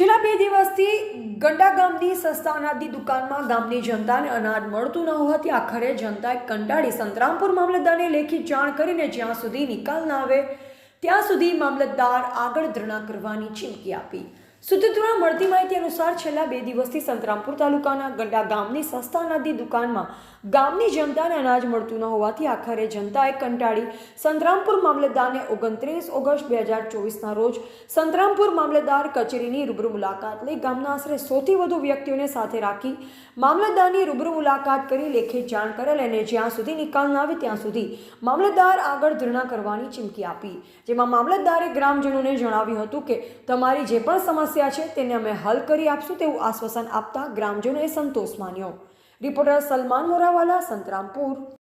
છેલ્લા બે દિવસથી ગંડા ગામની સસ્તા અનાજની દુકાનમાં ગામની જનતાને અનાજ મળતું ન હોવાથી આખરે જનતાએ કંટાળી સંતરામપુર મામલતદારને લેખિત જાણ કરીને જ્યાં સુધી નિકાલ ના આવે, ત્યાં સુધી મામલતદાર આગળ ધરણા કરવાની ચીમકી આપી. સૂત્રોના મળતી માહિતી અનુસાર છેલ્લા બે દિવસથી સંતરામપુર તાલુકાના ગંડા ગામની સસ્તા અનાજની દુકાનમાં ગામની જનતાને અનાજ મળતું ન હોવાથી આખરે જનતાએ કંટાળી સંતરામપુર મામલતદારને ઓગણત્રીસ ઓગસ્ટ બે હજાર ચોવીસના રોજ સંતરામપુર મામલતદાર કચેરીની રૂબરૂ મુલાકાત લઈ ગામના આશરે સૌથી વધુ વ્યક્તિઓને સાથે રાખી મામલતદારની રૂબરૂ મુલાકાત કરી લેખિત જાણ કરેલ અને જ્યાં સુધી નિકાલ ના આવે ત્યાં સુધી મામલતદાર આગળ ધરણા કરવાની ચીમકી આપી. જેમાં મામલતદારે ગ્રામજનોને જણાવ્યું હતું કે તમારી જે પણ સમસ્યા છે, તેને અમે હલ કરી આપશું તેવું આશ્વાસન આપતા ગ્રામજનોએ સંતોષ માન્યો. Reporter Salman Morawala, Santrampur.